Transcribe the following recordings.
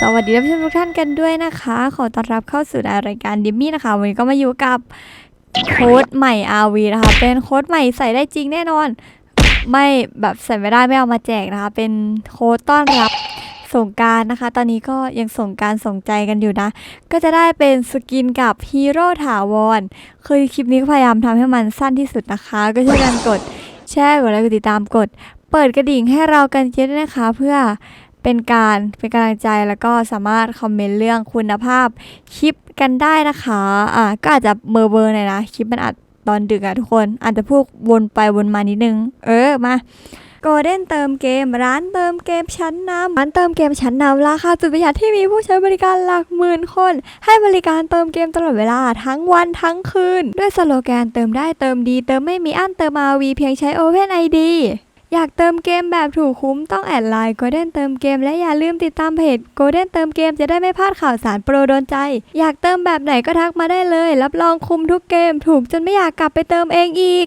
สวัสดีท่านผู้ชมทุกท่านกันด้วยนะคะ ขอต้อนรับเข้าสู่รายการดิมมี่นะคะ วันนี้ก็มาอยู่กับโค้ดใหม่ RV นะคะ เป็นโค้ดใหม่ใส่ได้จริงแน่นอน ไม่แบบใส่ไม่ได้ไม่เอามาแจกนะคะ เป็นโค้ดต้อนรับสงการนะคะ ตอนนี้ก็ยังสงการสงใจกันอยู่นะ ก็จะได้เป็นสกินกับฮีโร่ถาวรคือคลิปนี้ก็พยายามทำให้มันสั้นที่สุดนะคะ ก็ช่วยกันกดแชร์กดไลค์กดติดตามกด เปิดกระดิ่งให้เรากันเยอะด้นะคะ เพื่อ เป็นการเป็นกำลังใจแล้วก็สามารถคอมเมนต์เรื่องคุณภาพคลิปกันได้นะคะอ่าก็อาจจะเบอร์เบอร์หน่อยนะคลิปมันอัดตอนดึกอะทุกคน อาจจะพูดวนไปวนมานิดนึง เออมาโกลเด้นเติมเกม ร้านเติมเกมชั้นนำร้านเติมเกมชั้นนำราคาจุดประหยัดที่มีผู้ใช้บริการหลักหมื่นคน ให้บริการเติมเกมตลอดเวลาทั้งวันทั้งคืน ด้วยสโลแกนเติมได้เติมดี เติมไม่มีอั้นเติม RV เพียงใช้ Open ID อยากเติมเกมแบบถูกคุ้มต้องแอดไลน์ Golden เติมเกมและอย่าลืมติดตามเพจ Golden เติมเกมจะได้ไม่พลาดข่าวสารโปรโดนใจ อยากเติมแบบไหนก็ทักมาได้เลย รับรองคุ้มทุกเกมถูกจนไม่อยากกลับไปเติมเองอีก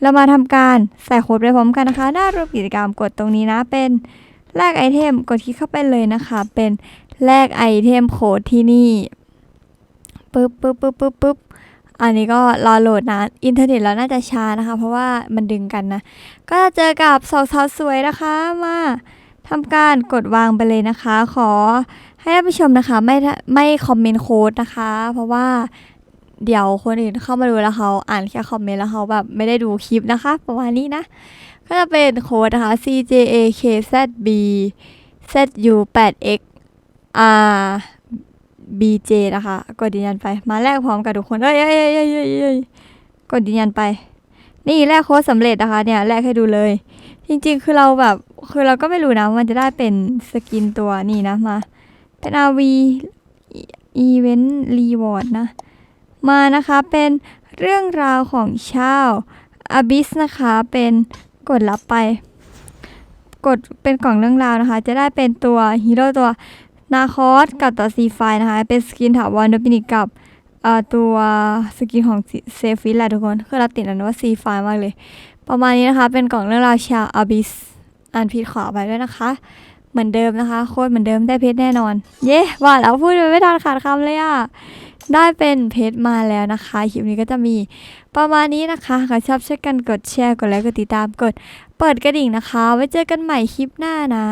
เรามาทำการใส่โค้ดไปพร้อมกันนะคะ หน้ารูปกิจกรรมกดตรงนี้นะเป็นแลกไอเทมกดคลิกเข้าไปเลยนะคะ เป็นแลกไอเทมโค้ดที่นี่ปึ๊บปึ๊บปึ๊บปึ๊บปึ๊บอันนี้ก็รอโหลดนะอินเทอร์เน็ตเราน่าจะช้านะคะ เพราะว่ามันดึงกันนะ ก็จะเจอกับสองสาวสวยนะคะมาทำการกดวางไปเลยนะคะ ขอให้ท่านผู้ชมนะคะ ไม่ไม่คอมเมนต์โค้ดนะคะ เพราะว่า เดี๋ยวคนอื่นเข้ามาดูแล้วเขาอ่านแค่คอมเมนต์แล้วเขาแบบไม่ได้ดูคลิปนะคะ ประมาณนี้นะ ก็จะเป็นโค้ดนะคะ CJAKZB ZU8X R BJ นะคะกดยืนยันไปมาแลกพร้อมกับทุกคนเอ้ยเอ้ยเอ้ยเอ้ยเอ้ยกดยืนยันไป นี่แลกโค้ดสำเร็จนะคะเนี่ยแลกให้ดูเลย จริงๆ คือเราแบบคือเราก็ไม่รู้นะมันจะได้เป็นสกินตัวนี่นะมาเป็น RV Event Reward นะ มานะคะเป็นเรื่องราวของชาวอ b ิสนะคะเป็นกดรับไป กดเป็นกล่องเรื่องราวนะคะ จะได้เป็นตัวฮีโร่ตัวนาคอสกับตัวซีไฟนะคะ เป็นสกินถาวรโดมินิกับตัวสกินของเซฟิสแหละทุกคนคือเราติดอันว่าซีไฟมากเลย ประมาณนี้นะคะ เป็นกล่องเรื่องราวชาวอ b ิสอ่านผิดขอไปด้วยนะคะ เหมือนเดิมนะคะ โค้ดเหมือนเดิมได้เพชรแน่นอน เย้ว่าแล้วพูดไปไม่ทันขาดคำเลยอะ ได้เป็นเพจมาแล้วนะคะ คลิปนี้ก็จะมีประมาณนี้นะคะใครชอบช่วยกันกดแชร์ กดไลค์ กดติดตาม กดเปิดกระดิ่งนะคะ ไว้เจอกันใหม่คลิปหน้านะ